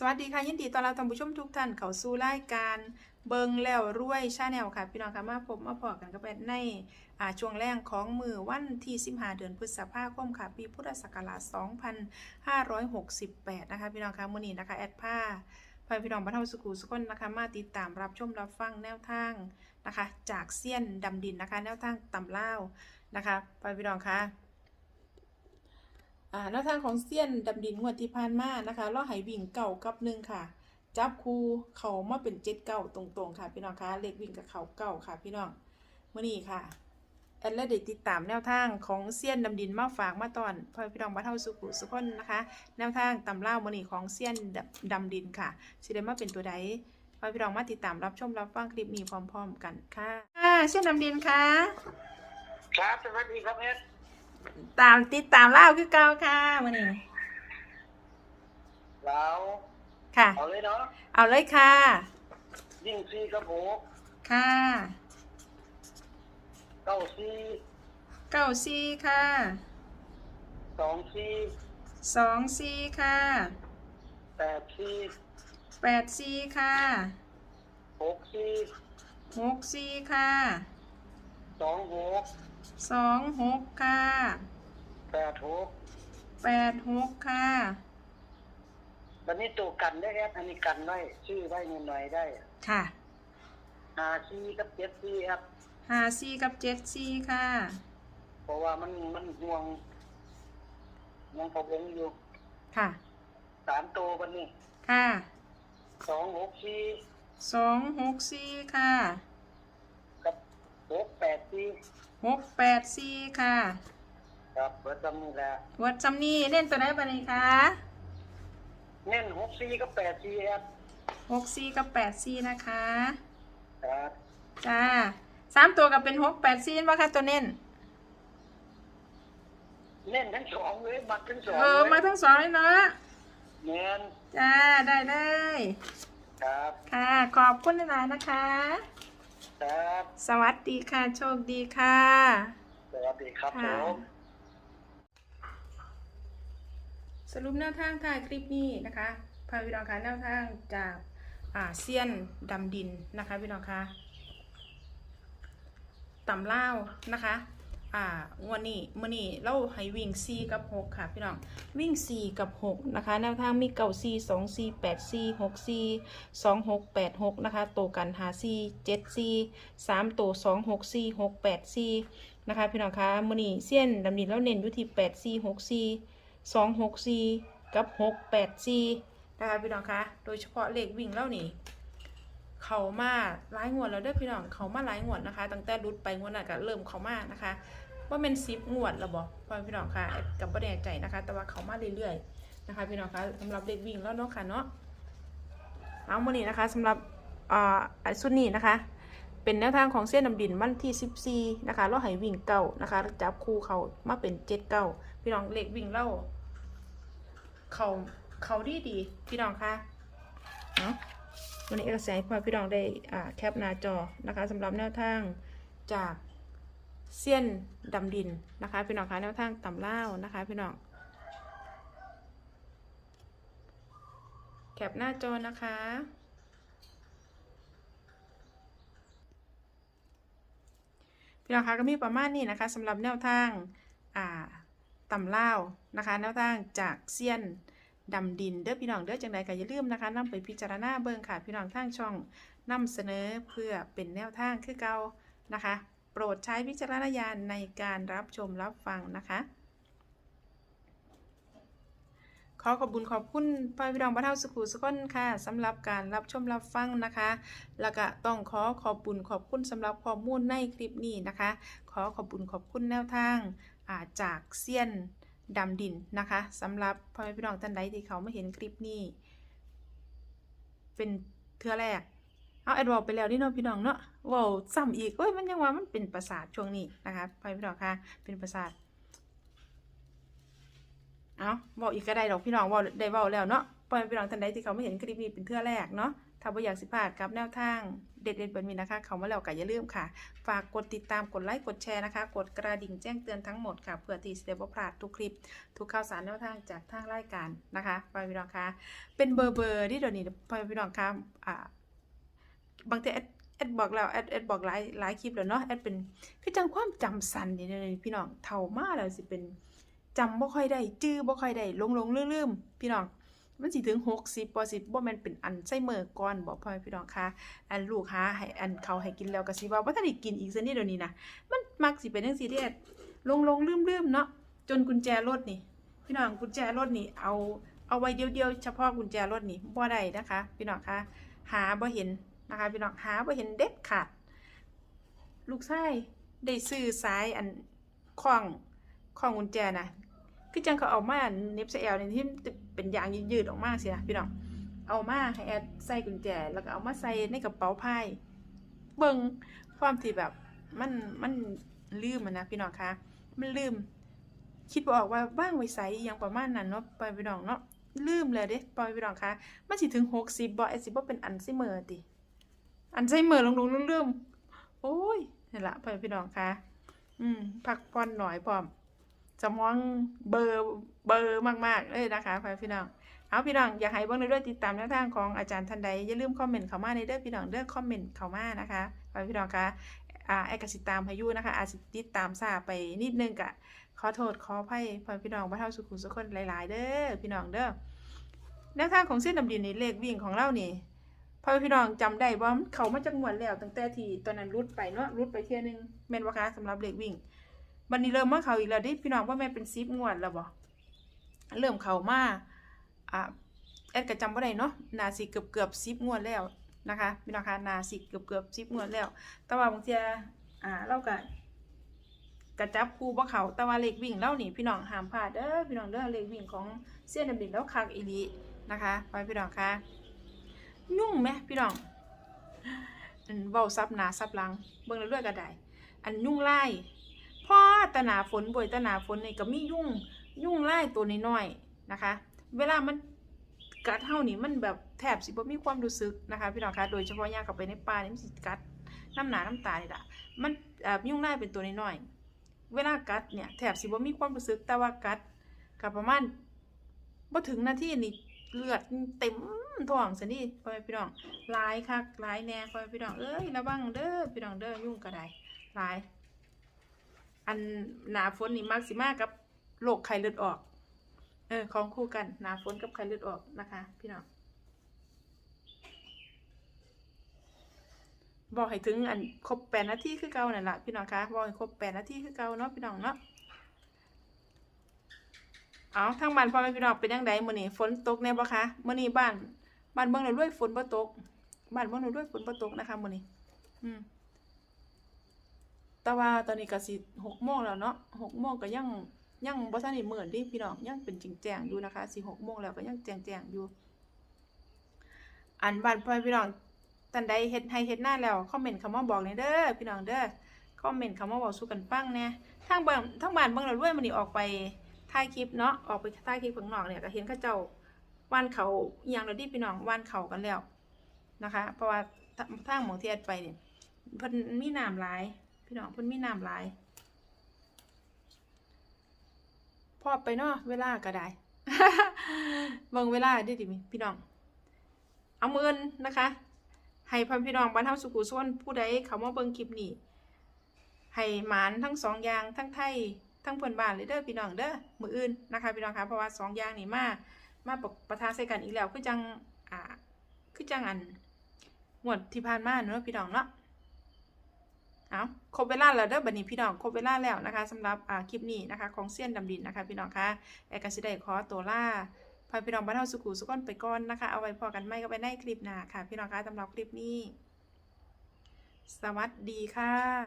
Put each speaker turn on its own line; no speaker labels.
สวัสดีค่ะยินดีต้อนรับท่านผู้ชมทุกท่านเข้าสู่รายการเบิงแล้วรวยชาแนลค่ะ พี่น้องค่ะมาพบมาพอกันกับแม่ในอ่าช่วงแรกของมือวันที่15เดือนพฤษภาคมค่ะ ปีพุทธศักราช2568 นะคะ พี่น้องค่ะมื้อนี้นะคะ แอดผ้าพาพี่น้องบรรเทาสุขุสุขนนะคะ มาติดตามรับชมรับฟังแนวทางนะคะ จากเซียนดำดินนะคะ แนวทางตำเล่านะคะพาพี่น้องค่ะ อ่าแนวทางของเซียนดำดินงวดที่ผ่านมานะคะล้อไหวิ่งเก่ากับหนึ่งค่ะ จับคูเขามาเป็นเจ็ดเก่าตรงๆค่ะ พี่น้องคะเลขวิ่งกับเขาเก่าค่ะ พี่น้องมื่อนี้ค่ะแอดและเด็กติดตามแนวทางของเซียนดำดินมาฝากมาตอนพ่อพี่น้องมาเท่าสุขุสุขนนะคะ แนวทางตำเล่ามื่อนี้ของเซียนดำดินค่ะสิได้มาเป็นตัวใดพ่อพี่น้องมาติดตามรับชมรับฟังคลิปนี้พร้อม ๆ กันค่ะค่ะเซียนดำดินค่ะ
ครับสวัสดีครับเอส
ตามติดตามเล่าคือเก่าค่ะมื่อนี้
เรา
ค่ะ
เอาเลยเนาะ
เอาเลยค่ะ
ยิ่งซีกับหก
ค่ะ
เก้าซี
เก้าสี่ค่ะ
สองซี
สองสี่ค่ะ
แปดซี
แปดสี่ค่ะ
หกซี
หกสี่ค่ะ
สองหก
สองหกค่ะ
แปดหก
แปดหกค่ะ
วันนี้ตัวกันได้แอดอันนี้กันไว้ชื่อไว้เงินหน่อยได้
ค่ะ
หาซีกับเจ็ดซีแอด
ห้าสี่กับเจ็ดสี่ค่ะ
เพราะว่ามันมันห่วงห่วงพอวงอยู่
ค่ะ
สามตัววันนี้
ค่ะ
สองหกซี
สองหกสี่ค่ะ
กับหกแปดซี
หกแปดสี่ค่ะ
ครับเบิร์ดจำนี่แหละ
วัดจำนี่เล่นตัวไหนบ้างคะ
เน้นหกซีกับแปดซีแอด
หกสี่กับแปดสี่นะคะ
ครับ
จ้าสามตัวกับเป็นหกแปดสี่ว่าค่ะตัวเน้น
เน้นทั้งสองเลยมัดทั้งสอง
เออ
เลย
มาทั้งสองเลยเนาะ
เน้น
จ้า ได้เลย
ครับ
ค่ะ ขอบคุณหลายๆนะคะ
ครับ
สวัสดีค่ะ โชคดีค่ะ
สวัสดีครับผ
ค่ะ
ม
สรุปแนวทางถ่ายคลิปนี้นะคะพาพี่น้องคะแนวทางจากอ่าเซียนดำดินนะคะพี่น้องคะตำเล่าวนะคะ อ่างวันนี้มื่อนี้เราให้วิ่ง4กับ 6 ค่ะพี่น้องวิ่ง 4 กับ 6 นะคะแนวทางมีเก่า4 2 4 8 4 6 4 2 6 8 6 นะคะโตกันหา4 7 4 3ตัว2 6 4 6 8 4 นะคะพี่น้องคะมื่อนี้เซียนดำดินเราเน้นอยู่ที่ 8 4 6 4สองหกสี่กับหกแปดสี่นะคะพี่น้องคะโดยเฉพาะเลขวิ่งแล้วนี่ เขามาหลายงวดแล้วเด้อพี่น้องเขามาหลายงวดนะคะ ตั้งแต่รุดไปงวดนั้นก็เริ่มเขามานะคะว่าเป็นซิปงวดแล้วบอกพ่อพี่น้องค่ะกับประแน่ใจนะคะ แต่ว่าเขามาเรื่อยๆนะคะ พี่น้องคะสำหรับเลขวิ่งแล้วเนาะค่ะเนาะเอามื่อนี้นะคะสำหรับอ่าสุดนี้นะคะ เป็นแนวทางของเส้นดำดินวันที่ 14 นะคะเราให้วิ่งเก่านะคะจับคู่เขามาเป็นเจ็ดเก้าพี่น้องเลขวิ่งเล่าเขาเขาดีดีพี่น้องคะเนาะ วันนี้เอกสารพอพี่น้องได้แคปหน้าจอนะคะสำหรับแนวทางจากเส้นดำดินนะคะพี่น้องคะแนวทางต่ำเล่านะคะพี่น้องแคปหน้าจอนะคะพี่น้องคะก็มีประมาณนี้นะคะสำหรับแนวทางอ่ำเล่านะคะ แนวทางจากเซียน ดำดินเด้อพี่น้องเด้อจังใดก็อย่าลืมนะคะนำไปพิจารณาเบิ่งค่ะพี่น้องทางช่องนำเสนอเพื่อเป็นแนวทางคือเก่านะคะ โปรดใช้วิจารณญาณในการรับชมรับฟังนะคะขอขอบคุญขอบคุณพ่อพี่น้องพระเท่าสุขุสุขนค่ะสำหรับการรับชมรับฟังนะคะ แล้วก็ต้องขอขอบคุญขอบคุณสำหรับข้อมูลในคลิปนี้นะคะ ขอขอบคุญขอบคุณแนวทางาจากเซียน ดำดินนะคะสำหรับพ่อแม่พี่น้องท่านใดที่เขาไม่เห็นคลิปนี้ เป็นเทื่อแรก เอาแอดวอลไปแล้วนี่เนาะพี่น้องเนาะว้าซ้ำอีกเอ้ยมันยังว่ามันเป็นประสาทช่วงนี้นะคะพ่อแม่พี่น้องค่ะเป็นประสาทเอาบอกอีกก็ได้ดอกพี่น้องเว่าได้เว้าแล้วเนาะพ่อแม่พี่น้องท่านใดที่เขาไม่เห็นคลิปนี้เป็นเทื่อแรกเนาะ ถ้าบ่อยากสิพลาดกับแนวทางเด็ดๆแบบนี้นะคะ เขามาแล้วก็อย่าลืมค่ะ ฝากกดติดตามกดไลค์กดแชร์นะคะ กดกระดิ่งแจ้งเตือนทั้งหมดค่ะเพื่อที่จะได้บ่พลาดทุกคลิป ทุกข่าวสารแนวทางจากทางรายการนะคะพ่อพี่น้องคะเป็นเบอร์เบอร์ที่เดี๋ยวนี้พ่อพี่น้องคะอ่าบางทีแอดแอดบอกแล้วแอดแอดบอกหลายหลายคลิปแล้วเนาะแอดเป็นคือจังความจำสั้นนี่เดี๋ยวนี้พี่น้องเท่ามากแล้วสิเป็นจำบ่ค่อยได้จื้อบ่ค่อยได้ลงลงลืมลืมพี่น้อง มันสิถึง 60บ่สิบ่แม่นเป็นอันไซเมอร์ก่อนบ่พ่อแม่พี่น้องคะอันลูกหาให้อันเขาให้กินแล้วก็สิว่าบ่ทันได้กินอีกซะนี่เดี๋ยวนี้นะมันมักสิเป็นจังซี่ที่แอดลงลงลืมลืมเนาะจนกุญแจรถนี่ พี่น้องกุญแจรถนี่เอาเอาไว้เดียวๆเฉพาะกุญแจรถนี่บ่ได้นะคะ พี่น้องคะหาบ่เห็นนะคะพี่น้องหาบ่เห็นเด็ดขาดลูกชายได้ซื้อสายอันคล้องคล้องกุญแจนะ คือจังเขาเอามาเน็บใส่แอลนี่ที่เป็นยางยืดๆออกมาสินะพี่น้องเอามาให้แอดใส่กุญแจ แล้วก็เอามาใส่ในกระเป๋าผ้าเบิ่งความที่แบบมันมันลืมนะพี่น้องคะมันลืม คิดบอกว่าว่างไว้ใส่ยังประมาณนั้นเนาะปล่อยไปดองเนาะลืมเลยเด้ปล่อยไปดองคะมันสิถึง60บ่ไอ้สิบ่เป็นอันไซเมอร์ติอันไซเมอร์ลงๆลืมๆโอ้ยนี่ล่ะปล่อยไปดองคะอืมพักผ่อนหน่อยพร้อม สมองเบอร์เบอร์มากๆเลยนะคะพี่น้องเอาพี่น้องอยากให้เบิ่งเรื่อยติดตามแนวทางของอาจารย์ท่านใดอย่าลืมคอมเมนต์เข้ามาในเด้อพี่น้องเด้อคอมเมนต์เข้ามานะคะพี่น้องคะอ่าแอกสิตามพายุนะคะอาจสิติดตามซาไปนิดนึงกะขอโทษขออภัยพ่อพี่น้องบ้านเฮาสุขุมสุขคนหลาย ๆ เด้อพี่น้องเด้อแนวทางของเส้นดำดินในเลขวิ่งของเรานี่พอพี่น้องจำได้ว่ามันเขามาจากงวดแล้วตั้งแต่ที่ตอนนั้นรุดไปเนาะรุดไปเที่ยนึงแม่นบ่คะสำหรับเลขวิ่ง บัดนี้เริ่มมาเขาอีกแล้วดิพี่น้องว่าแม่เป็น10งวดแล้วบ่เริ่มเขามาอ่าแอดก็จำบ่าไดเนาะนาสิเกือบเกือบ10งวดแล้วนะคะพี่น้องคะนาสิเกือบเกือบ10งวดแล้ว แต่ว่าบางเทียอ่าเราก็กระจับคู่บ่เขาแต่ว่าเลขวิ่งเล่านี่พี่น้องห้ามพลาดเด้อพี่น้องเด้อเลขวิ่งของเส้นดำดินแล้วคักอีลีนะคะไปพี่น้องคะยุ่งไหมพี่น้องเว้าซับหนาซับหลังเบิ่งเรื่อยๆก็ได้ อันยุ่งไล่ พอตะหนาฝนบ่อยตะหนาฝนนี่ก็มียุ่งยุ่งไล่ตัวน้อยๆนะคะ เวลามันกัดเฮานี่มันแบบแทบสิบ่มีความรู้สึกนะคะพี่น้องคะโดยเฉพาะย่างเข้าไปในป่านี่มันสิกัดน้ำหนาน้ำตานี่ล่ะมันยุ่งไล่เป็นตัวน้อยๆเวลากัดเนี่ยแถบสิบ่มีความรู้สึกแต่ว่ากัดกับประมาณบ่ถึงนาทีนี่เลือดเต็มท้องซะนี่พ่อแม่พี่น้องลายคักลายแน่พ่อแม่พี่น้องเอ้ยระวังเด้อพี่น้องเด้อยุ่งก็ได้ลาย อันหนาฝนนี่มักสิมากับโรคไข้เลือดออก เออ ของคู่กัน หนาฝนกับไข้เลือดออกนะคะ พี่น้อง บอกให้ถึงอันครบแปดนาทีคือเก่านั่นแหละพี่น้องคะบอกให้ครบแปดนาทีคือเก่าเนาะพี่น้องเนาะเอาทางบ้านพ่อแม่พี่น้องเป็นยังไงมื้อนี้ฝนตกแน่บ่คะมื้อนี้บ้าน บ้านเบิ่งแล้วด้วยฝนบ่ตก บ้านเบิ่งแล้วด้วยฝนบ่ตกนะคะมื้อนี้ อืม แต่ว่าตอนนี้ก็สิหกโมงแล้วเนาะหกโมงก็ยังยังบ่ทันได้มื้อดิพี่น้องยังเป็นจริงแจงอยู่นะคะสิหกโมงแล้วก็ยังแจงแจงอยู่ อันบ้านพ่อพี่น้องท่านใดเฮ็ดให้เฮ็ดหน้าแล้วคอมเมนต์คำว่าบอกในอยเด้อพี่น้องเด้อคอมเมนต์คำว่าบอกสู้กันฟังแหน่ยทางบ้านทางบ้านบิ่งแล้วด้วยมื้อนี้ออกไปถ่ายคลิปเนาะออกไปถ่ายคลิปข้างนอกเนี่ยก็เห็นเขาเจ้าวานเขาอย่างแล้วดิพี่น้องวานเขากันแล้วนะคะ เพราะว่าทางทางหมองที่แอดไปเนี่ยเพิ่นมีน้ำหลาย พี่น้องเพิ่นมีน้ำลาย พอไปเนาะเวลาก็ได้เบิ่งเวลาดิดิพี่น้อง เอามือนนะคะ ให้พ่อพี่น้องบ้านเฮาสุขุส่วนผู้ใดเขามาเบิ่งคลิปนี้ให้หมานทั้งสองอย่างทั้งไทยทั้งเพื่อนบ้านเลยเด้อพี่น้องเด้อมืออื่นนะคะพี่น้องคะเพราะว่าสองอย่างนี่มามาปประทาใส่กันอีกแล้วคือจังอ่าคือจังอันงวดที่ผ่านมาเนอะพี่น้องเนาะ เอาครบเวลาแล้วเด้อบันนี้พี่น้องครบเวลาแล้วนะคะสำหรับอ่าคลิปนี้นะคะของเซียนดำดินนะคะ พี่น้องคะแอกาสิได้ขอตัวล่าพาพี่น้องบ้านเฮาสุขุสุขอนไปก่อนนะคะ เอาไว้พอกันไม่ก็ไปในคลิปหน้าค่ะ พี่น้องคะสำหรับคลิปนี้ สวัสดีค่ะ